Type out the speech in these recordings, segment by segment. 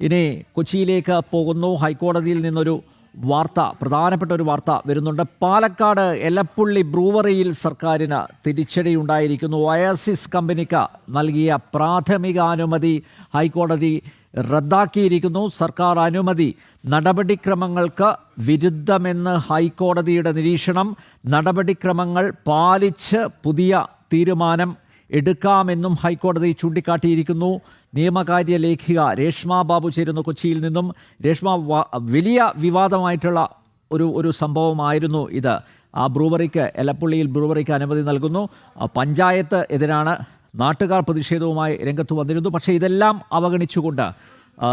ഇനി കൊച്ചിയിലേക്ക് പോകുന്നു. ഹൈക്കോടതിയിൽ നിന്നൊരു വാർത്ത പ്രധാനപ്പെട്ട ഒരു വാർത്ത വരുന്നുണ്ട്. പാലക്കാട് എലപ്പുള്ളി ബ്രൂവറിയിൽ സർക്കാരിന് തിരിച്ചടിയുണ്ടായിരിക്കുന്നു ഒയാസിസ് കമ്പനിക്ക് നൽകിയ പ്രാഥമിക അനുമതി ഹൈക്കോടതി റദ്ദാക്കിയിരിക്കുന്നു. സർക്കാർ അനുമതി നടപടിക്രമങ്ങൾക്ക് വിരുദ്ധമെന്ന് ഹൈക്കോടതിയുടെ നിരീക്ഷണം. നടപടിക്രമങ്ങൾ പാലിച്ച് പുതിയ തീരുമാനം എടുക്കാമെന്നും ഹൈക്കോടതി ചൂണ്ടിക്കാട്ടിയിരിക്കുന്നു. നിയമകാര്യ ലേഖിക രേഷ്മ ബാബു ചേരുന്നു കൊച്ചിയിൽ നിന്നും രേഷ്മ വലിയ വിവാദമായിട്ടുള്ള ഒരു ഒരു സംഭവമായിരുന്നു ഇത്. ആ ബ്രൂവറിക്ക് എലപ്പുള്ളിയിൽ ബ്രൂവറിക്ക് അനുമതി നൽകുന്നു. പഞ്ചായത്ത് എതിരാണ്. നാട്ടുകാർ പ്രതിഷേധവുമായി രംഗത്ത് വന്നിരുന്നു. പക്ഷേ ഇതെല്ലാം അവഗണിച്ചുകൊണ്ട്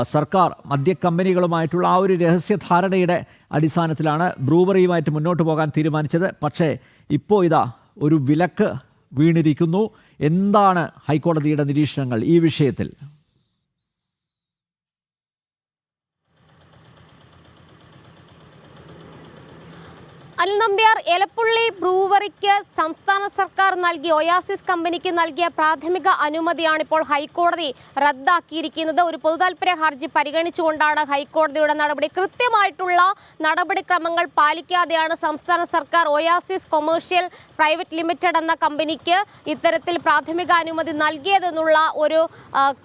സർക്കാർ മദ്യ കമ്പനികളുമായിട്ടുള്ള ആ ഒരു രഹസ്യധാരണയുടെ അടിസ്ഥാനത്തിലാണ് ബ്രൂവറിയുമായിട്ട് മുന്നോട്ട് പോകാൻ തീരുമാനിച്ചത്. പക്ഷേ ഇപ്പോൾ ഇതാ ഒരു വിലക്ക് വീണിരിക്കുന്നു. എന്താണ് ഹൈക്കോടതിയുടെ നിരീക്ഷണങ്ങൾ ഈ വിഷയത്തിൽ? അനിൽ നമ്പ്യാർ എലപ്പുള്ളി ബ്രൂവറിക്ക് സംസ്ഥാന സർക്കാർ നൽകിയ ഒയാസിസ് കമ്പനിക്ക് നൽകിയ പ്രാഥമിക അനുമതിയാണ് ഇപ്പോൾ ഹൈക്കോടതി റദ്ദാക്കിയിരിക്കുന്നത്. ഒരു പൊതുതാൽപര്യ ഹർജി പരിഗണിച്ചുകൊണ്ടാണ് ഹൈക്കോടതിയുടെ നടപടി. കൃത്യമായിട്ടുള്ള നടപടിക്രമങ്ങൾ പാലിക്കാതെയാണ് സംസ്ഥാന സർക്കാർ ഒയാസിസ് കൊമേഴ്ഷ്യൽ പ്രൈവറ്റ് ലിമിറ്റഡ് എന്ന കമ്പനിക്ക് ഇത്തരത്തിൽ പ്രാഥമിക അനുമതി നൽകിയതെന്നുള്ള ഒരു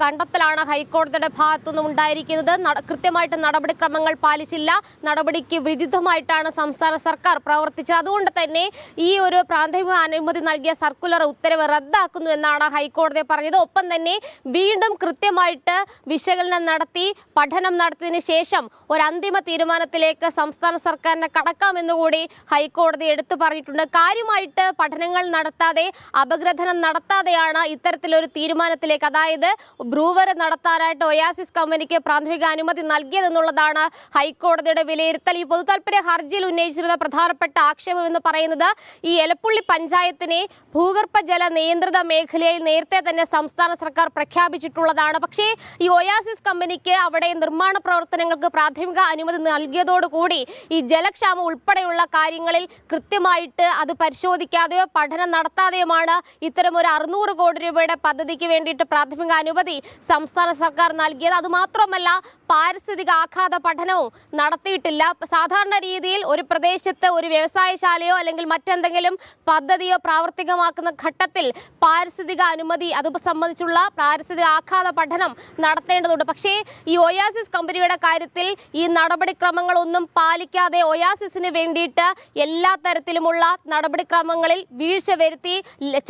കണ്ടെത്തലാണ് ഹൈക്കോടതിയുടെ ഭാഗത്തുനിന്നും ഉണ്ടായിരിക്കുന്നത്. കൃത്യമായിട്ട് നടപടിക്രമങ്ങൾ പാലിച്ചില്ല. നടപടിക്ക് വിരുദ്ധമായിട്ടാണ് സംസ്ഥാന സർക്കാർ പ്രവർത്തിച്ചത്. അതുകൊണ്ട് തന്നെ ഈ ഒരു പ്രാഥമിക അനുമതി നൽകിയ സർക്കുലർ ഉത്തരവ് റദ്ദാക്കുന്നു എന്നാണ് ഹൈക്കോടതി പറഞ്ഞത്. ഒപ്പം തന്നെ വീണ്ടും കൃത്യമായിട്ട് വിശകലനം നടത്തി പഠനം നടത്തിയതിനു ശേഷം ഒരു അന്തിമ തീരുമാനത്തിലേക്ക് സംസ്ഥാന സർക്കാരിനെ കടക്കാമെന്നുകൂടി ഹൈക്കോടതി എടുത്തു പറഞ്ഞിട്ടുണ്ട്. കാര്യമായിട്ട് പഠനങ്ങൾ നടത്താതെ അപഗ്രഥനം നടത്താതെയാണ് ഇത്തരത്തിലൊരു തീരുമാനത്തിലേക്ക് അതായത് ബ്രൂവർ നടത്താനായിട്ട് ഒയാസിസ് കമ്പനിക്ക് പ്രാഥമിക അനുമതി നൽകിയതെന്നുള്ളതാണ് ഹൈക്കോടതിയുടെ വിലയിരുത്തൽ. ഈ പൊതുതാൽപര്യ ഹർജിയിൽ ഉന്നയിച്ചിരുന്ന പ്രധാനപ്പെട്ട ആക്ഷേപം എന്ന് പറയുന്നത് ഈ എലപ്പുള്ളി പഞ്ചായത്തിനെ ഭൂഗർഭ ജല നിയന്ത്രിത മേഖലയിൽ നേരത്തെ തന്നെ സംസ്ഥാന സർക്കാർ പ്രഖ്യാപിച്ചിട്ടുള്ളതാണ്. പക്ഷേ ഈ ഒയാസിസ് കമ്പനിക്ക് അവിടെ നിർമ്മാണ പ്രവർത്തനങ്ങൾക്ക് പ്രാഥമിക അനുമതി നൽകിയതോടുകൂടി ഈ ജലക്ഷാമം ഉൾപ്പെടെയുള്ള കാര്യങ്ങളിൽ കൃത്യമായിട്ട് അത് പരിശോധിക്കാതെയോ പഠനം നടത്താതെയുമാണ് ഇത്തരം ഒരു അറുന്നൂറ് കോടി രൂപയുടെ പദ്ധതിക്ക് വേണ്ടിയിട്ട് പ്രാഥമിക അനുമതി സംസ്ഥാന സർക്കാർ നൽകിയത്. അതുമാത്രമല്ല പാരിസ്ഥിതിക ആഘാത പഠനവും നടത്തിയിട്ടില്ല. സാധാരണ രീതിയിൽ ഒരു പ്രദേശത്ത് ഒരു വ്യവസായശാലയോ അല്ലെങ്കിൽ മറ്റെന്തെങ്കിലും പദ്ധതിയോ പ്രാവർത്തികമാക്കുന്ന ഘട്ടത്തിൽ പാരിസ്ഥിതിക അനുമതി അത് സംബന്ധിച്ചുള്ള പാരിസ്ഥിതിക ആഘാത പഠനം നടത്തേണ്ടതുണ്ട്. പക്ഷേ ഈ ഒയാസിസ് കമ്പനിയുടെ കാര്യത്തിൽ ഈ നടപടിക്രമങ്ങളൊന്നും പാലിക്കാതെ ഒയാസിസിന് വേണ്ടിയിട്ട് എല്ലാ തരത്തിലുമുള്ള നടപടിക്രമങ്ങളിൽ വീഴ്ച വരുത്തി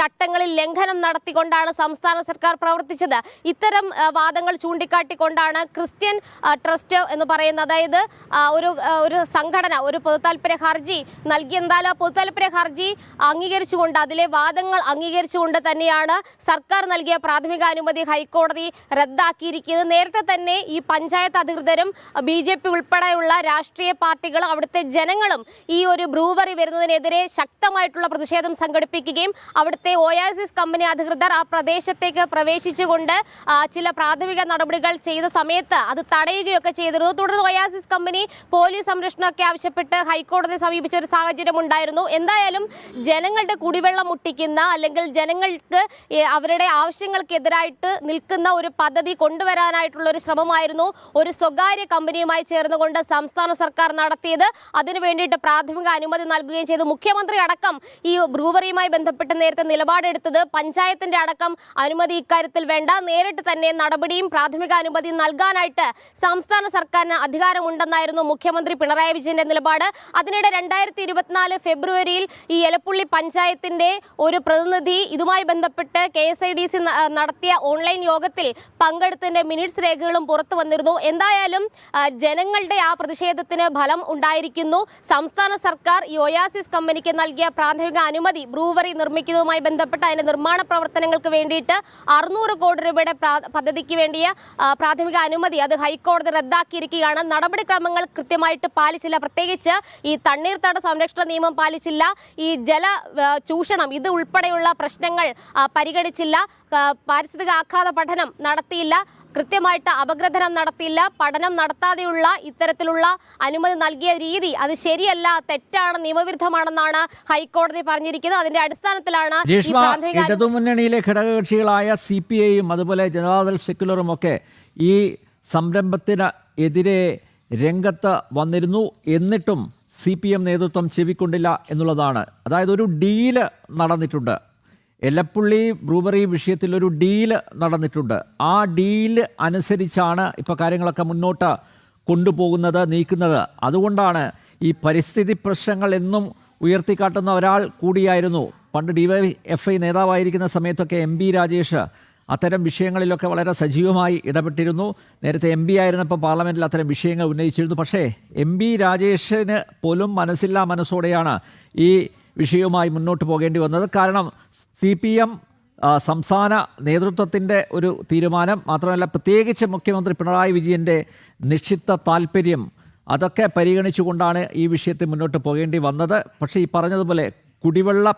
ചട്ടങ്ങളിൽ ലംഘനം നടത്തിക്കൊണ്ടാണ് സംസ്ഥാന സർക്കാർ പ്രവർത്തിച്ചത്. ഇത്തരം വാദങ്ങൾ ചൂണ്ടിക്കാട്ടിക്കൊണ്ടാണ് ക്രിസ്ത്യൻ ട്രസ്റ്റ് എന്ന് പറയുന്ന അതായത് ഒരു ഒരു സംഘടന ഒരു പൊതുതാൽപര്യ ഹർജി നൽകി എന്തായാലും പൊതുതാൽപര്യ ഹർജി അംഗീകരിച്ചുകൊണ്ട് അതിലെ വാദങ്ങൾ അംഗീകരിച്ചുകൊണ്ട് തന്നെയാണ് സർക്കാർ നൽകിയ പ്രാഥമിക അനുമതി ഹൈക്കോടതി റദ്ദാക്കിയിരിക്കുന്നത്. നേരത്തെ തന്നെ ഈ പഞ്ചായത്ത് അധികൃതരും ബി ജെ പി ഉൾപ്പെടെയുള്ള രാഷ്ട്രീയ പാർട്ടികളും അവിടുത്തെ ജനങ്ങളും ഈ ഒരു ബ്രൂവറി വരുന്നതിനെതിരെ ശക്തമായിട്ടുള്ള പ്രതിഷേധം സംഘടിപ്പിക്കുകയും അവിടുത്തെ ഒയാസിസ് കമ്പനി അധികൃതർ ആ പ്രദേശത്തേക്ക് പ്രവേശിച്ചുകൊണ്ട് ചില പ്രാഥമിക നടപടികൾ ചെയ്ത സമയത്ത് അത് തടയുകയൊക്കെ ചെയ്തിരുന്നു. തുടർന്ന് ഒയാസിസ് കമ്പനി പോലീസ് സംരക്ഷണമൊക്കെ ആവശ്യപ്പെട്ട് ഹൈക്കോടതിയെ സമീപിച്ച ഒരു സാഹചര്യം ഉണ്ടായിരുന്നു. എന്തായാലും ജനങ്ങളുടെ കുടിവെള്ളം മുട്ടിക്കുന്ന അല്ലെങ്കിൽ ജനങ്ങൾക്ക് അവരുടെ ആവശ്യങ്ങൾക്കെതിരായിട്ട് നിൽക്കുന്ന ഒരു പദ്ധതി കൊണ്ടുവരാനായിട്ടുള്ള ഒരു ശ്രമമായിരുന്നു. ഒരു സ്വകാര്യ കമ്പനിയുമായി ചേർന്നുകൊണ്ട് സംസ്ഥാന സർക്കാർ നടത്തിയത്. അതിനു വേണ്ടിയിട്ട് പ്രാഥമിക അനുമതി നൽകുകയും ചെയ്തു. മുഖ്യമന്ത്രി അടക്കം ഈ ബ്രൂവറിയുമായി ബന്ധപ്പെട്ട് നേരത്തെ നിലപാടെടുത്തത് പഞ്ചായത്തിന്റെ അടക്കം അനുമതി ഇക്കാര്യത്തിൽ വേണ്ട. നേരിട്ട് തന്നെ നടപടിയും പ്രാഥമിക അനുമതി നൽകാനായിട്ട് സംസ്ഥാന സർക്കാരിന് അധികാരമുണ്ടെന്നായിരുന്നു മുഖ്യമന്ത്രി പിണറായി വിജയന്റെ നിലപാട്. അതിനിടെ രണ്ടായിരത്തി ഇരുപത്തിനാല് ഫെബ്രുവരിയിൽ ഈ എലപ്പുള്ളി പഞ്ചായത്തിന്റെ ഒരു പ്രതിനിധി ഇതുമായി ബന്ധപ്പെട്ട് K S I D C നടത്തിയ ഓൺലൈൻ യോഗത്തിൽ പങ്കെടുത്തതിന്റെ മിനിറ്റ്സ് രേഖകളും പുറത്തു വന്നിരുന്നു. എന്തായാലും ജനങ്ങളുടെ ആ പ്രതിഷേധത്തിന് ഫലം ഉണ്ടായിരിക്കുന്നു. സംസ്ഥാന സർക്കാർ ഈ കമ്പനിക്ക് നൽകിയ പ്രാഥമിക അനുമതി ബ്രൂവറി നിർമ്മിക്കുന്നതുമായി ബന്ധപ്പെട്ട് അതിന്റെ നിർമ്മാണ പ്രവർത്തനങ്ങൾക്ക് വേണ്ടിയിട്ട് അറുന്നൂറ് കോടി രൂപയുടെ പദ്ധതിക്ക് വേണ്ടിയ പ്രാഥമിക അനുമതി അത് ഹൈക്കോടതി റദ്ദാക്കിയിരിക്കുകയാണ്. നടപടിക്രമങ്ങൾ കൃത്യമായിട്ട് പാലിച്ചില്ല. പ്രത്യേകിച്ച് ഈ തണ്ണീർത്തട സംരക്ഷണ നിയമം പാലിച്ചില്ല. ഈ ജല ചൂഷണം ഇത് ഉൾപ്പെടെയുള്ള പ്രശ്നങ്ങൾ പരിഗണിച്ചില്ല. പാരിസ്ഥിതിക ആഘാത പഠനം നടത്തിയില്ല. കൃത്യമായിട്ട് അപഗ്രഥനം നടത്തിയില്ല. പഠനം നടത്താതെയുള്ള ഇത്തരത്തിലുള്ള അനുമതി നൽകിയ രീതി അത് ശരിയല്ല തെറ്റാണ് നിയമവിരുദ്ധമാണെന്നാണ് ഹൈക്കോടതി പറഞ്ഞിരിക്കുന്നത്. അതിന്റെ അടിസ്ഥാനത്തിലാണ് ഇടതുമുന്നണിയിലെ ഘടകകക്ഷികളായ സി പി ഐയും അതുപോലെ ജനതാദൾ സെക്യുലറും ഒക്കെ ഈ സംരംഭത്തിന് എതിരെ രംഗത്ത് വന്നിരുന്നു. എന്നിട്ടും സി പി എം നേതൃത്വം ചെവിക്കൊണ്ടില്ല എന്നുള്ളതാണ്. അതായത് ഒരു ഡീൽ നടന്നിട്ടുണ്ട്. എല്ലപ്പുള്ളി ബ്രൂവറി വിഷയത്തിൽ ഒരു ഡീൽ നടന്നിട്ടുണ്ട്. ആ ഡീൽ അനുസരിച്ചാണ് ഇപ്പോൾ കാര്യങ്ങളൊക്കെ മുന്നോട്ട് കൊണ്ടുപോകുന്നത് നീക്കുന്നത്. അതുകൊണ്ടാണ് ഈ പരിസ്ഥിതി പ്രശ്നങ്ങൾ എന്നും ഉയർത്തിക്കാട്ടുന്ന ഒരാൾ കൂടിയായിരുന്നു. പണ്ട് ഡി വൈ എഫ് ഐ നേതാവായിരിക്കുന്ന സമയത്തൊക്കെ എം ബി രാജേഷ് അത്തരം വിഷയങ്ങളിലൊക്കെ വളരെ സജീവമായി ഇടപെട്ടിരുന്നു. നേരത്തെ എം പി ആയിരുന്നപ്പോൾ പാർലമെന്റിൽ അത്തരം വിഷയങ്ങൾ ഉന്നയിച്ചിരുന്നു. പക്ഷേ എം പി രാജേഷിന് പോലും മനസ്സില്ലാ മനസ്സോടെയാണ് ഈ വിഷയവുമായി മുന്നോട്ട് പോകേണ്ടി വന്നത്. കാരണം സി പി എം സംസ്ഥാന നേതൃത്വത്തിന്റെ ഒരു തീരുമാനം മാത്രമല്ല പ്രത്യേകിച്ച് മുഖ്യമന്ത്രി പിണറായി വിജയന്റെ നിക്ഷിപ്ത താല്പര്യം അതൊക്കെ പരിഗണിച്ചുകൊണ്ടാണ് ഈ വിഷയത്തെ മുന്നോട്ട് പോകേണ്ടി വന്നത്. പക്ഷേ ഈ പറഞ്ഞതുപോലെ കുടിവെള്ള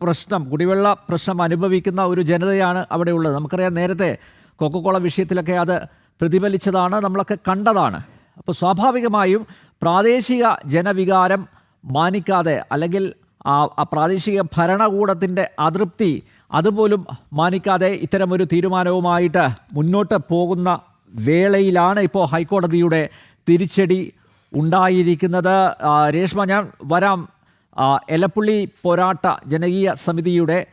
പ്രശ്നം കുടിവെള്ള പ്രശ്നം അനുഭവിക്കുന്ന ഒരു ജനതയാണ് അവിടെ ഉള്ളത്. നമുക്കറിയാം നേരത്തെ കൊക്കക്കോള വിഷയത്തിലൊക്കെ അത് പ്രതിഫലിച്ചതാണ് നമ്മളൊക്കെ കണ്ടതാണ്. അപ്പോൾ സ്വാഭാവികമായും പ്രാദേശിക ജനവികാരം മാനിക്കാതെ അല്ലെങ്കിൽ ആ പ്രാദേശിക ഭരണകൂടത്തിന്റെ അതൃപ്തി അതുപോലും മാനിക്കാതെ ഇത്തരമൊരു തീരുമാനവുമായിട്ട് മുന്നോട്ട് പോകുന്ന വേളയിലാണ് ഇപ്പോൾ ഹൈക്കോടതിയുടെ തിരിച്ചടി ഉണ്ടായിരിക്കുന്നത്. രേഷ്മ ഞാൻ വരാം. എലപ്പുള്ളി പോരാട്ട ജനകീയ സമിതിയുടെ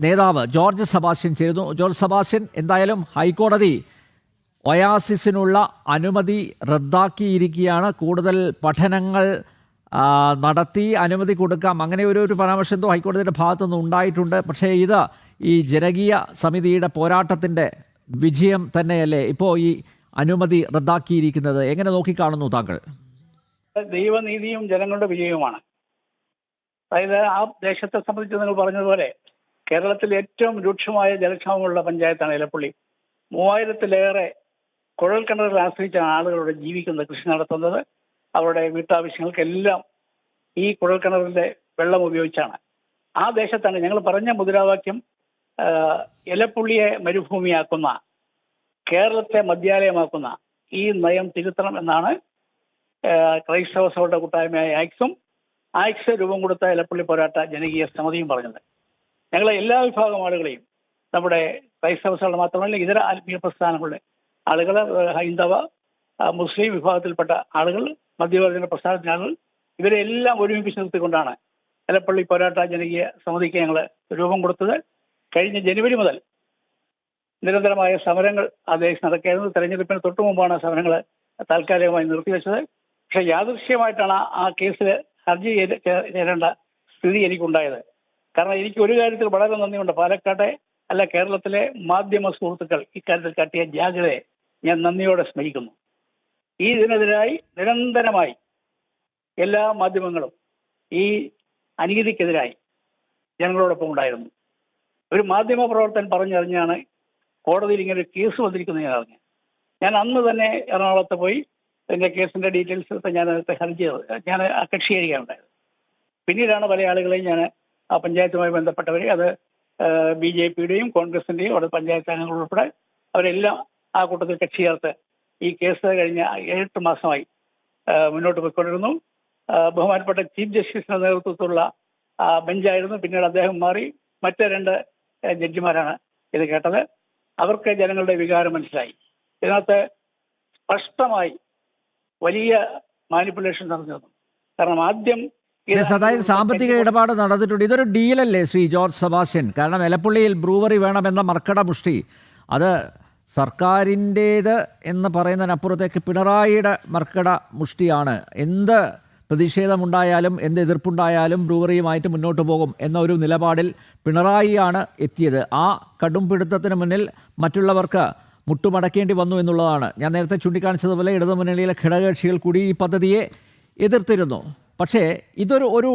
നേതാവ് ജോർജ് സബാസ്റ്റ്യൻ ചേരുന്നു. ജോർജ് സബാസ്റ്റ്യൻ എന്തായാലും ഹൈക്കോടതി ഒയാസിസിനുള്ള അനുമതി റദ്ദാക്കിയിരിക്കുകയാണ്. കൂടുതൽ പഠനങ്ങൾ നടത്തി അനുമതി കൊടുക്കാം. അങ്ങനെ ഒരു ഒരു പരാമർശം എന്തോ ഹൈക്കോടതിയുടെ ഭാഗത്തുനിന്ന് ഉണ്ടായിട്ടുണ്ട്. പക്ഷേ ഇത് ഈ ജനകീയ സമിതിയുടെ പോരാട്ടത്തിന്റെ വിജയം തന്നെയല്ലേ ഇപ്പോൾ ഈ അനുമതി റദ്ദാക്കിയിരിക്കുന്നത്? എങ്ങനെ നോക്കിക്കാണുന്നു താങ്കൾ? ദൈവനീതിയും ജനങ്ങളുടെ വിജയവുമാണ്. അതായത് ആ ദേശത്തെ സംബന്ധിച്ച് നിങ്ങൾ പറഞ്ഞതുപോലെ കേരളത്തിൽ ഏറ്റവും രൂക്ഷമായ ജലക്ഷാമമുള്ള പഞ്ചായത്താണ് ഇലപ്പള്ളി മൂവായിരത്തിലേറെ കുഴൽ കിണറുകൾ ആശ്രയിച്ചാണ് ആളുകളോട് ജീവിക്കുന്നത് കൃഷി നടത്തുന്നത്. അവരുടെ വീട്ടാവശ്യങ്ങൾക്കെല്ലാം ഈ കുഴൽ കിണറിന്റെ വെള്ളം ഉപയോഗിച്ചാണ്. ആ ദേശത്താണ് ഞങ്ങൾ പറഞ്ഞ മുദ്രാവാക്യം ഇലപ്പുള്ളിയെ മരുഭൂമിയാക്കുന്ന കേരളത്തെ മദ്യാലയമാക്കുന്ന ഈ നയം തിരുത്തണം എന്നാണ് ക്രൈസ്തവ സഭയുടെ കൂട്ടായ്മയായ ആക്സും ആക്സ് രൂപം കൊടുത്ത ഇലപ്പള്ളി പോരാട്ട ജനകീയ സമിതിയും പറഞ്ഞത്. ഞങ്ങളെ എല്ലാ വിഭാഗം ആളുകളെയും നമ്മുടെ ക്രൈസ്തവ സ്ഥലം മാത്രമല്ല ഇതര ആത്മീയ പ്രസ്ഥാനങ്ങളുടെ ആളുകൾ ഹൈന്ദവ മുസ്ലിം വിഭാഗത്തിൽപ്പെട്ട ആളുകൾ മധ്യവർജന പ്രസ്ഥാനത്തിലെ ആളുകൾ ഇവരെ എല്ലാം ഒരുമിപ്പിച്ച് നിർത്തിക്കൊണ്ടാണ് ഇലപ്പള്ളി പോരാട്ട ജനകീയ സമിതിക്ക് ഞങ്ങൾ രൂപം കൊടുത്തത്. കഴിഞ്ഞ ജനുവരി മുതൽ നിരന്തരമായ സമരങ്ങൾ ദേശത്ത് നടക്കുകയായിരുന്നു തെരഞ്ഞെടുപ്പിന് തൊട്ടു മുമ്പാണ് സമരങ്ങൾ താൽക്കാലികമായി നിർത്തിവെച്ചത്. പക്ഷെ യാദൃശ്യമായിട്ടാണ് ആ കേസിൽ ഹർജി ചെയ്ത് ചേ- ചേരേണ്ട സ്ഥിതി എനിക്കുണ്ടായത്. കാരണം എനിക്ക് ഒരു കാര്യത്തിൽ വളരെ നന്ദിയുണ്ട്. പാലക്കാട്ടെ അല്ല കേരളത്തിലെ മാധ്യമ സുഹൃത്തുക്കൾ ഇക്കാര്യത്തിൽ കാട്ടിയ ജാഗ്രതയെ ഞാൻ നന്ദിയോടെ സ്മരിക്കുന്നു. ഈ ഇതിനെതിരായി നിരന്തരമായി എല്ലാ മാധ്യമങ്ങളും ഈ അനീതിക്കെതിരായി ജനങ്ങളോടൊപ്പം ഉണ്ടായിരുന്നു. ഒരു മാധ്യമ പ്രവർത്തകൻ പറഞ്ഞറിഞ്ഞാണ് കോടതിയിൽ ഇങ്ങനെ ഒരു കേസ് വന്നിരിക്കുന്നത് ഞാൻ അറിഞ്ഞു. ഞാൻ അന്ന് തന്നെ എറണാകുളത്ത് പോയി എന്റെ കേസിന്റെ ഡീറ്റെയിൽസ് ഞാൻ ഹർജി ഞാൻ ആ കക്ഷിയായിരിക്കുകയുണ്ടായത് പിന്നീടാണ് പല ആളുകളെയും ഞാൻ ആ പഞ്ചായത്തുമായി ബന്ധപ്പെട്ടവരെ അത് ബി ജെ പിയുടെയും കോൺഗ്രസിന്റെയും അവിടെ പഞ്ചായത്ത് അംഗങ്ങൾ ഉൾപ്പെടെ അവരെല്ലാം ആ കൂട്ടത്തിൽ കക്ഷി ചേർത്ത് ഈ കേസ് കഴിഞ്ഞ എട്ട് മാസമായി മുന്നോട്ട് പോയിക്കൊണ്ടിരുന്നു. ബഹുമാനപ്പെട്ട ചീഫ് ജസ്റ്റിസിന്റെ നേതൃത്വത്തിലുള്ള ബെഞ്ചായിരുന്നു. പിന്നീട് അദ്ദേഹം മാറി മറ്റ് രണ്ട് ജഡ്ജിമാരാണ് ഇത് കേട്ടത്. അവർക്ക് ജനങ്ങളുടെ വികാരം മനസ്സിലായി. ഇതിനകത്ത് സ്പഷ്ടമായി വലിയ മാനിപ്പുലേഷൻ നടന്നിരുന്നു കാരണം ആദ്യം അതായത് സാമ്പത്തിക ഇടപാട് നടന്നിട്ടുണ്ട്. ഇതൊരു ഡീലല്ലേ ശ്രീ ജോർജ് സെബാസ്റ്റ്യൻ? കാരണം എലപ്പള്ളിയിൽ ബ്രൂവറി വേണമെന്ന മർക്കട മുഷ്ടി അത് സർക്കാരിന്റേത് എന്ന് പറയുന്നതിനപ്പുറത്തേക്ക് പിണറായിയുടെ മർക്കട മുഷ്ടിയാണ് എന്ത് പ്രതിഷേധമുണ്ടായാലും എന്ത് എതിർപ്പുണ്ടായാലും ബ്രൂവറിയുമായിട്ട് മുന്നോട്ട് പോകും എന്ന ഒരു നിലപാടിൽ പിണറായിയാണ് എത്തിയത്. ആ കടും പിടുത്തത്തിന് മുന്നിൽ മറ്റുള്ളവർക്ക് മുട്ടുമടക്കേണ്ടി വന്നു എന്നുള്ളതാണ്. ഞാൻ നേരത്തെ ചൂണ്ടിക്കാണിച്ചതുപോലെ ഇടതുമുന്നണിയിലെ ഘടകകക്ഷികൾ കൂടി ഈ പദ്ധതിയെ എതിർത്തിരുന്നു. പക്ഷേ ഇതൊരു ഒരു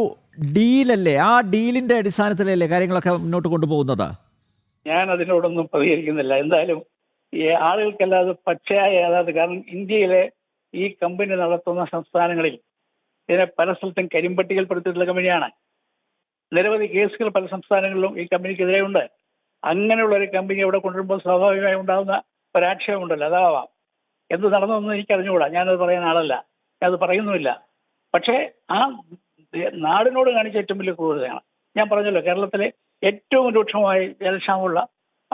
ഡീലല്ലേ? ആ ഡീലിന്റെ അടിസ്ഥാനത്തിലല്ലേ കാര്യങ്ങളൊക്കെ മുന്നോട്ട് കൊണ്ടുപോകുന്നത്? ഞാൻ അതിനോടൊന്നും പ്രതികരിക്കുന്നില്ല. എന്തായാലും ഈ ആളുകൾക്കല്ലാതെ പച്ചയായ യാഥാർത്ഥ കാരണം ഇന്ത്യയിലെ ഈ കമ്പനി നടത്തുന്ന സംസ്ഥാനങ്ങളിൽ ഇതിനെ പല സ്ഥലത്തും കരിമ്പട്ടികൾ പെടുത്തിയിട്ടുള്ള കമ്പനിയാണ്. നിരവധി കേസുകൾ പല സംസ്ഥാനങ്ങളിലും ഈ കമ്പനിക്കെതിരെ ഉണ്ട് അങ്ങനെയുള്ള ഒരു കമ്പനി ഇവിടെ കൊണ്ടുവരുമ്പോൾ സ്വാഭാവികമായി ഉണ്ടാകുന്ന ഒരാക്ഷേപമുണ്ടല്ലോ അതാവാം. എന്ത് നടന്നതെന്ന് എനിക്ക് അറിഞ്ഞുകൂടാ ഞാനത് പറയുന്ന ആളല്ല അത് പറയുന്നുമില്ല. പക്ഷേ ആ നാടിനോട് കാണിച്ച ഏറ്റവും വലിയ ക്രൂരതയാണ്. ഞാൻ പറഞ്ഞല്ലോ കേരളത്തിലെ ഏറ്റവും രൂക്ഷമായി ജലക്ഷാമമുള്ള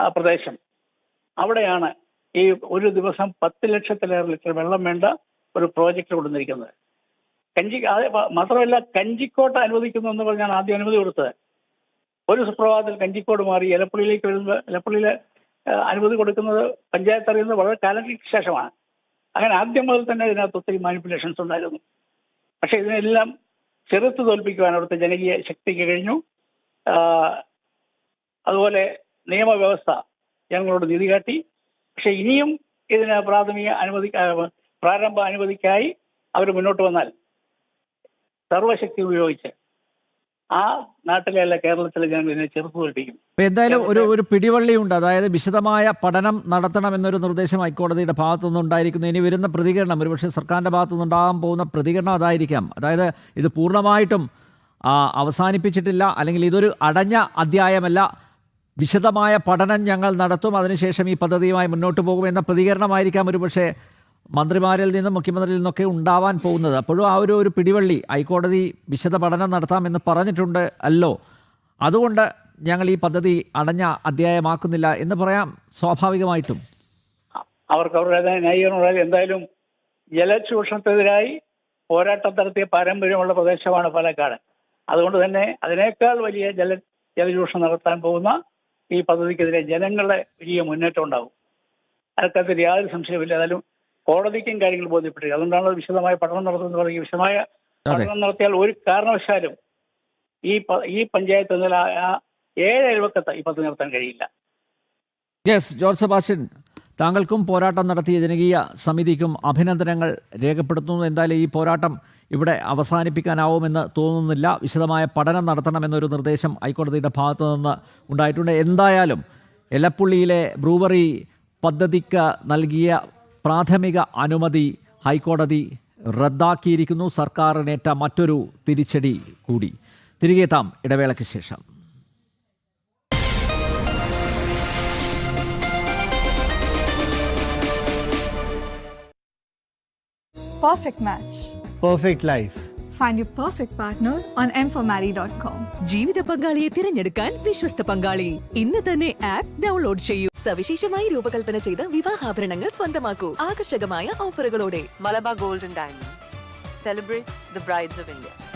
പ്രദേശം. അവിടെയാണ് ഈ ഒരു ദിവസം പത്ത് ലക്ഷത്തിലേറെ ലിറ്റർ വെള്ളം വേണ്ട ഒരു പ്രോജക്റ്റ് കൊണ്ടുവന്നിരിക്കുന്നത്. കഞ്ചി മാത്രമല്ല കഞ്ചിക്കോട്ട് അനുവദിക്കുന്നു എന്ന് പറഞ്ഞാണ് ആദ്യം അനുമതി കൊടുത്തത്. ഒരു സുപ്രഭാതത്തിൽ കഞ്ചിക്കോട് മാറി എലപ്പുള്ളിയിലേക്ക് വരുന്നത് എലപ്പള്ളിയിലെ അനുമതി കൊടുക്കുന്നത് പഞ്ചായത്ത് അറിയുന്നത് വളരെ കാലങ്ങൾക്ക് ശേഷമാണ്. അങ്ങനെ ആദ്യം മുതൽ തന്നെ ഇതിനകത്ത് ഒത്തിരി മാനിപ്പുലേഷൻസ് ഉണ്ടായിരുന്നു. പക്ഷെ ഇതിനെല്ലാം ചെറുത്ത് തോൽപ്പിക്കുവാൻ അവിടുത്തെ ജനകീയ ശക്തിക്ക് കഴിഞ്ഞു. അതുപോലെ നിയമവ്യവസ്ഥ ജനങ്ങളോട് നീതി കാട്ടി. പക്ഷെ ഇനിയും ഇതിന് പ്രാഥമിക അനുമതി പ്രാരംഭ അനുമതിക്കായി അവർ മുന്നോട്ട് വന്നാൽ സർവശക്തി ഉപയോഗിച്ച് ആ നാട്ടിലല്ല കേരളത്തിലെ ഞാൻ ഇതിനെ ചെറുപ്പ് പഠിപ്പിക്കും എന്തായാലും ഒരു ഒരു പിടിവള്ളിയുണ്ട്. അതായത് വിശദമായ പഠനം നടത്തണം എന്നൊരു നിർദ്ദേശം ഹൈക്കോടതിയുടെ ഭാഗത്തുനിന്ന് ഉണ്ടായിരിക്കുന്നു. ഇനി വരുന്ന പ്രതികരണം ഒരുപക്ഷെ സർക്കാരിന്റെ ഭാഗത്തുനിന്ന് ഉണ്ടാകാൻ പോകുന്ന പ്രതികരണം അതായിരിക്കാം. അതായത് ഇത് പൂർണമായിട്ടും അവസാനിപ്പിച്ചിട്ടില്ല. അല്ലെങ്കിൽ ഇതൊരു അടഞ്ഞ അധ്യായമല്ല. വിശദമായ പഠനം ഞങ്ങൾ നടത്തും. അതിനുശേഷം ഈ പദ്ധതിയുമായി മുന്നോട്ട് പോകും എന്ന പ്രതികരണമായിരിക്കാം ഒരുപക്ഷെ മന്ത്രിമാരിൽ നിന്നും മുഖ്യമന്ത്രിയിൽ നിന്നൊക്കെ ഉണ്ടാവാൻ പോകുന്നത്. അപ്പോഴും ആ ഒരു ഒരു പിടിവള്ളി ഹൈക്കോടതി വിശദ പഠനം നടത്താമെന്ന് പറഞ്ഞിട്ടുണ്ട് അല്ലോ. അതുകൊണ്ട് ഞങ്ങൾ ഈ പദ്ധതി അടഞ്ഞ അധ്യായമാക്കുന്നില്ല എന്ന് പറയാം സ്വാഭാവികമായിട്ടും. അവർക്ക് അവരുടെ ന്യായീകരണമുള്ളത് എന്തായാലും ജലചൂഷണത്തിനെതിരായി പോരാട്ടം നടത്തിയ പാരമ്പര്യമുള്ള പ്രദേശമാണ് പാലക്കാട്. അതുകൊണ്ട് തന്നെ അതിനേക്കാൾ വലിയ ജല ജലചൂഷണം നടത്താൻ പോകുന്ന ഈ പദ്ധതിക്കെതിരെ ജനങ്ങളുടെ വലിയ മുന്നേറ്റം ഉണ്ടാവും അതൊക്കെ യാതൊരു സംശയമില്ല ഏതായാലും കോടതിക്കും കാര്യങ്ങൾ ബോധ്യപ്പെട്ടില്ല. അതുകൊണ്ടാണ് വിശദമായ പഠനം നടത്തുന്നത് പറയുക വിശദമായ പഠനം നടത്തിയാൽ ഒരു കാരണവശാലും ഈ ഈ പഞ്ചായത്ത് ആ ഏഴ് അയൽവക്കത്ത് ഈ പദ്ധതി നടത്താൻ കഴിയില്ല. യെസ് ജോർജ് സെബാസ്റ്റ്യൻ താങ്കൾക്കും പോരാട്ടം നടത്തിയ ജനകീയ സമിതിക്കും അഭിനന്ദനങ്ങൾ രേഖപ്പെടുത്തുന്നു. എന്തായാലും ഈ പോരാട്ടം ഇവിടെ അവസാനിപ്പിക്കാനാവുമെന്ന് തോന്നുന്നില്ല. വിശദമായ പഠനം നടത്തണമെന്നൊരു നിർദ്ദേശം ഹൈക്കോടതിയുടെ ഭാഗത്തു നിന്ന് ഉണ്ടായിട്ടുണ്ട്. എന്തായാലും എലപ്പുള്ളിയിലെ ബ്രൂവറി പദ്ധതിക്ക് നൽകിയ പ്രാഥമിക അനുമതി ഹൈക്കോടതി റദ്ദാക്കിയിരിക്കുന്നു സർക്കാരിനേറ്റ മറ്റൊരു തിരിച്ചടി കൂടി തിരികെ എത്താം ഇടവേളയ്ക്ക് ശേഷം Perfect match. Perfect life. Find your perfect partner on mformarry.com. ജീവിത പങ്കാളിയെ തിരഞ്ഞെടുക്കാൻ വിശ്വസ്ത പങ്കാളി ഇന്ന് തന്നെ ആപ്പ് ഡൗൺലോഡ് ചെയ്യൂ സവിശേഷമായി രൂപകൽപ്പന ചെയ്ത വിവാഹാഭരണങ്ങൾ സ്വന്തമാക്കൂ. ആകർഷകമായ ഓഫറുകളോടെ. Malabar gold and diamonds. Celebrates the brides of of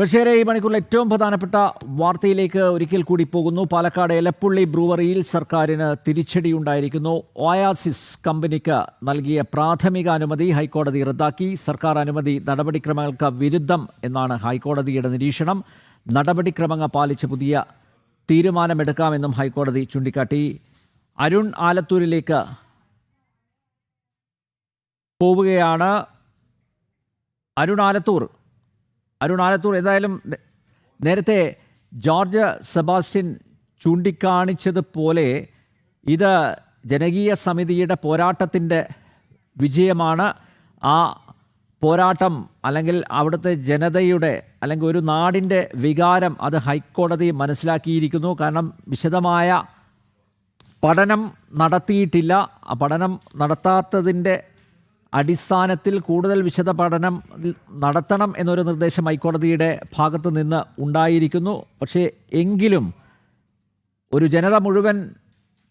ബഷീറെ ഈ മണിക്കൂറിൽ ഏറ്റവും പ്രധാനപ്പെട്ട വാർത്തയിലേക്ക് ഒരിക്കൽ കൂടി പോകുന്നു. പാലക്കാട് എലപ്പുള്ളി ബ്രൂവറിയിൽ സർക്കാരിന് തിരിച്ചടിയുണ്ടായിരിക്കുന്നു. ഓയാസിസ് കമ്പനിക്ക് നൽകിയ പ്രാഥമിക അനുമതി ഹൈക്കോടതി റദ്ദാക്കി. സർക്കാർ അനുമതി നടപടിക്രമങ്ങൾക്ക് വിരുദ്ധം എന്നാണ് ഹൈക്കോടതിയുടെ നിരീക്ഷണം. നടപടിക്രമങ്ങൾ പാലിച്ച് പുതിയ തീരുമാനമെടുക്കാമെന്നും ഹൈക്കോടതി ചൂണ്ടിക്കാട്ടി. അരുൺ ആലത്തൂരിലേക്ക് പോവുകയാണ് അരുൺ ആലത്തൂർ. അരുൺ ആലത്തൂർ ഏതായാലും നേരത്തെ ജോർജ് സെബാസ്റ്റ്യൻ ചൂണ്ടിക്കാണിച്ചതുപോലെ ഇത് ജനകീയ സമിതിയുടെ പോരാട്ടത്തിന്റെ വിജയമാണ്. ആ പോരാട്ടം അല്ലെങ്കിൽ അവിടുത്തെ ജനതയുടെ അല്ലെങ്കിൽ ഒരു നാടിന്റെ വികാരം അത് ഹൈക്കോടതി മനസ്സിലാക്കിയിരിക്കുന്നു. കാരണം വിശദമായ പഠനം നടത്തിയിട്ടില്ല. ആ പഠനം നടത്താത്തതിന്റെ അടിസ്ഥാനത്തിൽ കൂടുതൽ വിശദ പഠനം നടത്തണം എന്നൊരു നിർദ്ദേശം ഹൈക്കോടതിയുടെ ഭാഗത്തു നിന്ന് ഉണ്ടായിരിക്കുന്നു. പക്ഷേ എങ്കിലും ഒരു ജനത മുഴുവൻ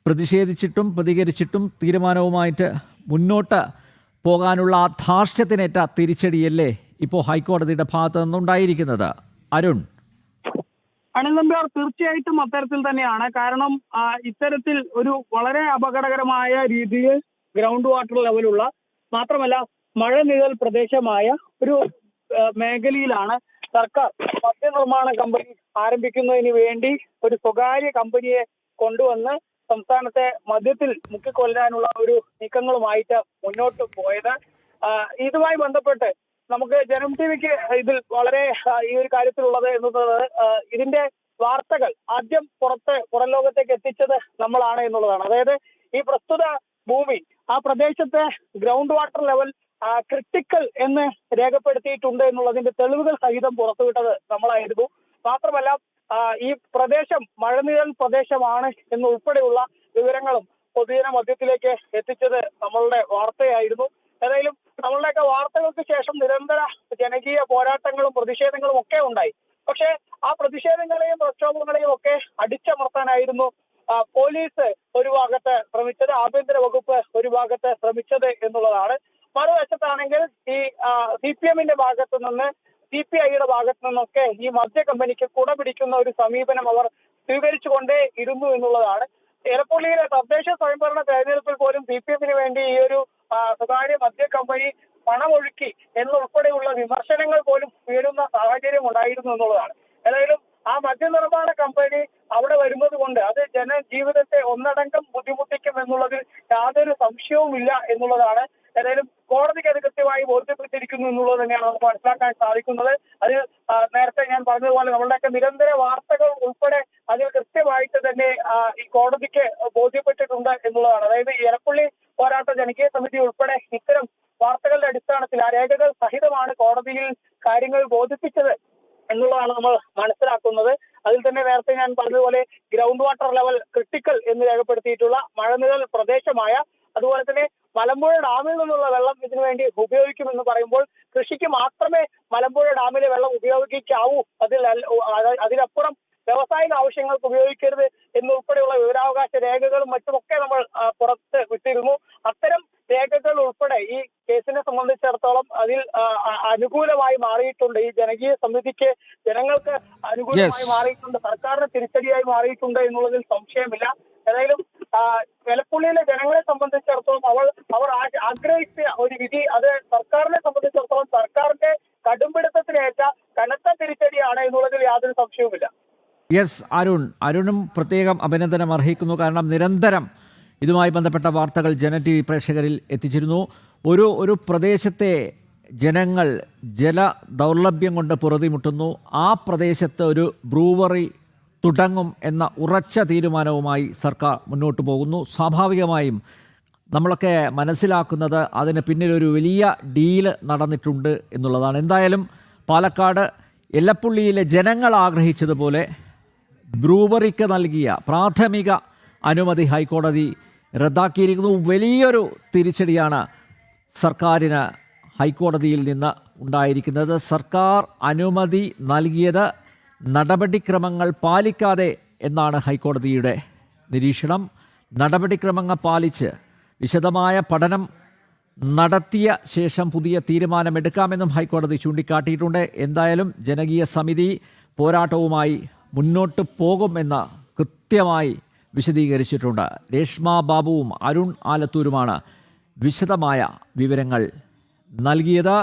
പ്രതിഷേധിച്ചിട്ടും പ്രതികരിച്ചിട്ടും തീരുമാനവുമായിട്ട് മുന്നോട്ട് പോകാനുള്ള ആ ധാർഷ്ട്യത്തിനേറ്റ തിരിച്ചടിയല്ലേ ഇപ്പോൾ ഹൈക്കോടതിയുടെ ഭാഗത്തു നിന്നുണ്ടായിരിക്കുന്നത്. അരുൺ. അനിൽ നമ്പ്യാർ തീർച്ചയായിട്ടും അത്തരത്തിൽ തന്നെയാണ്. കാരണം ഇത്തരത്തിൽ ഒരു വളരെ അപകടകരമായ രീതിയിൽ ഗ്രൗണ്ട് വാട്ടർ ലെവലുള്ള മാത്രമല്ല മഴ നിഴൽ പ്രദേശമായ ഒരു മേഖലയിലാണ് സർക്കാർ മദ്യ നിർമ്മാണ കമ്പനി ആരംഭിക്കുന്നതിന് വേണ്ടി ഒരു സ്വകാര്യ കമ്പനിയെ കൊണ്ടുവന്ന് സംസ്ഥാനത്തെ മദ്യത്തിൽ മുക്കിക്കൊല്ലാനുള്ള ഒരു നീക്കങ്ങളുമായിട്ട് മുന്നോട്ട് പോയത്. ഇതുമായി ബന്ധപ്പെട്ട് നമുക്ക് ജനം ടിവിക്ക് ഇതിൽ വളരെ ഈ ഒരു കാര്യത്തിലുള്ളത് എന്നുള്ളത് ഇതിന്റെ വാർത്തകൾ ആദ്യം പുറത്ത് പുറം ലോകത്തേക്ക് എത്തിച്ചത് നമ്മളാണ് എന്നുള്ളതാണ്. അതായത് ഈ പ്രസ്തുത ഭൂമി ആ പ്രദേശത്തെ ഗ്രൗണ്ട് വാട്ടർ ലെവൽ ക്രിട്ടിക്കൽ എന്ന് രേഖപ്പെടുത്തിയിട്ടുണ്ട് എന്നുള്ളതിന്റെ തെളിവുകൾ സഹിതം പുറത്തുവിട്ടത് നമ്മളായിരുന്നു. മാത്രമല്ല ഈ പ്രദേശം മഴനിഴൽ പ്രദേശമാണ് എന്ന് ഉൾപ്പെടെയുള്ള വിവരങ്ങളും പൊതുജന മധ്യത്തിലേക്ക് എത്തിച്ചത് നമ്മളുടെ വാർത്തയായിരുന്നു. ഏതായാലും നമ്മളുടെയൊക്കെ വാർത്തകൾക്ക് ശേഷം നിരന്തര ജനകീയ പോരാട്ടങ്ങളും പ്രതിഷേധങ്ങളും ഒക്കെ ഉണ്ടായി. പക്ഷേ ആ പ്രതിഷേധങ്ങളെയും പ്രക്ഷോഭങ്ങളെയും ഒക്കെ അടിച്ചമർത്താനായിരുന്നു പോലീസ് ഒരു ഭാഗത്ത് ശ്രമിച്ചത് ആഭ്യന്തര വകുപ്പ് ഒരു ഭാഗത്ത് ശ്രമിച്ചത് എന്നുള്ളതാണ്. മറുവശത്താണെങ്കിൽ ഈ സി പി എമ്മിന്റെ ഭാഗത്തു നിന്ന് സി പി ഐയുടെ ഭാഗത്തു നിന്നൊക്കെ ഈ മദ്യ കമ്പനിക്ക് കുട പിടിക്കുന്ന ഒരു സമീപനം അവർ സ്വീകരിച്ചുകൊണ്ടേ ഇരുന്നു എന്നുള്ളതാണ്. എലപ്പുള്ളിയിലെ തദ്ദേശ സ്വയംഭരണ തെരഞ്ഞെടുപ്പിൽ പോലും സി പി എമ്മിന് വേണ്ടി ഈ ഒരു സ്വകാര്യ മദ്യ കമ്പനി പണമൊഴുക്കി എന്നുൾപ്പെടെയുള്ള വിമർശനങ്ങൾ പോലും ഉയരുന്ന സാഹചര്യം ഉണ്ടായിരുന്നു എന്നുള്ളതാണ്. ഏതായാലും ആ മദ്യനിർമ്മാണ കമ്പനി അവിടെ വരുന്നത് കൊണ്ട് അത് ജനജീവിതത്തെ ഒന്നടങ്കം ബുദ്ധിമുട്ടിക്കും എന്നുള്ളതിൽ യാതൊരു സംശയവുമില്ല എന്നുള്ളതാണ്. ഏതായാലും കോടതിക്ക് അത് കൃത്യമായി ബോധ്യപ്പെട്ടിരിക്കുന്നു എന്നുള്ളത് തന്നെയാണ് നമുക്ക് മനസ്സിലാക്കാൻ സാധിക്കുന്നത്. അത് നേരത്തെ ഞാൻ പറഞ്ഞതുപോലെ നമ്മളുടെയൊക്കെ നിരന്തര വാർത്തകൾ ഉൾപ്പെടെ അതിൽ കൃത്യമായിട്ട് തന്നെ ഈ കോടതിക്ക് ബോധ്യപ്പെട്ടിട്ടുണ്ട് എന്നുള്ളതാണ്. അതായത് ഈ എലപ്പള്ളി പോരാട്ട ജനകീയ സമിതി ഉൾപ്പെടെ ഇത്തരം വാർത്തകളുടെ അടിസ്ഥാനത്തിൽ ആ രേഖകൾ സഹിതമാണ് കോടതിയിൽ കാര്യങ്ങൾ ബോധിപ്പിച്ചത് എന്നുള്ളതാണ് നമ്മൾ മനസ്സിലാക്കുന്നത്. അതിൽ തന്നെ നേരത്തെ ഞാൻ പറഞ്ഞതുപോലെ ഗ്രൗണ്ട് വാട്ടർ ലെവൽ ക്രിട്ടിക്കൽ എന്ന് രേഖപ്പെടുത്തിയിട്ടുള്ള മഴനിഴൽ പ്രദേശമായ അതുപോലെ തന്നെ മലമ്പുഴ ഡാമിൽ നിന്നുള്ള വെള്ളം ഇതിനു വേണ്ടി ഉപയോഗിക്കുമെന്ന് പറയുമ്പോൾ കൃഷിക്ക് മാത്രമേ മലമ്പുഴ ഡാമിലെ വെള്ളം ഉപയോഗിക്കാവൂ. അതിൽ അതിനപ്പുറം വ്യവസായിക ആവശ്യങ്ങൾക്ക് ഉപയോഗിക്കരുത് എന്നുൾപ്പെടെയുള്ള വിവരാവകാശ രേഖകളും മറ്റുമൊക്കെ നമ്മൾ പുറത്ത് വിട്ടിരുന്നു അത്തരം രേഖകൾ ഉൾപ്പെടെ ഈ കേസിനെ സംബന്ധിച്ചിടത്തോളം അതിൽ അനുകൂലമായി മാറിയിട്ടുണ്ട്. ഈ ജനകീയ സമിതിക്ക് ജനങ്ങൾക്ക് അനുകൂലമായി. മാറിയിട്ടുണ്ട്. സർക്കാരിന് തിരിച്ചടിയായി മാറിയിട്ടുണ്ട് എന്നുള്ളതിൽ സംശയമില്ല. ഏതായാലും വെലപ്പുള്ളിയിലെ ജനങ്ങളെ സംബന്ധിച്ചിടത്തോളം അവൾ അവർ ആ- ആഗ്രഹിച്ച ഒരു വിധി അത് സർക്കാരിനെ സംബന്ധിച്ചിടത്തോളം സർക്കാരിന്റെ കടുംപിടുത്തത്തിനേറ്റ കനത്ത തിരിച്ചടിയാണ് എന്നുള്ളതിൽ യാതൊരു സംശയവുമില്ല. യെസ് അരുൺ. അരുണും പ്രത്യേകം അഭിനന്ദനം അർഹിക്കുന്നു. കാരണം നിരന്തരം ഇതുമായി ബന്ധപ്പെട്ട വാർത്തകൾ ജന ടി വി പ്രേക്ഷകരിൽ എത്തിച്ചിരുന്നു. ഒരു ഒരു പ്രദേശത്തെ ജനങ്ങൾ ജല ദൗർലഭ്യം കൊണ്ട് പുറതിമുട്ടുന്നു. ആ പ്രദേശത്ത് ഒരു ബ്രൂവറി തുടങ്ങും എന്ന ഉറച്ച തീരുമാനവുമായി സർക്കാർ മുന്നോട്ട് പോകുന്നു. സ്വാഭാവികമായും നമ്മളൊക്കെ മനസ്സിലാക്കുന്നത് അതിന് പിന്നിലൊരു വലിയ ഡീൽ നടന്നിട്ടുണ്ട് എന്നുള്ളതാണ്. എന്തായാലും പാലക്കാട് എല്ലപ്പുള്ളിയിലെ ജനങ്ങൾ ആഗ്രഹിച്ചതുപോലെ ബ്രൂവറിക്ക് നൽകിയ പ്രാഥമിക അനുമതി ഹൈക്കോടതി റദ്ദാക്കിയിരിക്കുന്നു. വലിയൊരു തിരിച്ചടിയാണ് സർക്കാരിന് ഹൈക്കോടതിയിൽ നിന്ന് ഉണ്ടായിരിക്കുന്നത് സർക്കാർ അനുമതി നൽകിയത് നടപടിക്രമങ്ങൾ പാലിക്കാതെ എന്നാണ് ഹൈക്കോടതിയുടെ നിരീക്ഷണം. നടപടിക്രമങ്ങൾ പാലിച്ച് വിശദമായ പഠനം നടത്തിയ ശേഷം പുതിയ തീരുമാനമെടുക്കാമെന്നും ഹൈക്കോടതി ചൂണ്ടിക്കാട്ടിയിട്ടുണ്ട്. എന്തായാലും ജനകീയ സമിതി പോരാട്ടവുമായി മുന്നോട്ട് പോകുമെന്ന് കൃത്യമായി വിശദീകരിച്ചിട്ടുണ്ട്. രേഷ്മ ബാബുവും അരുൺ ആലത്തൂരുമാണ് വിശദമായ വിവരങ്ങൾ നൽകിയത്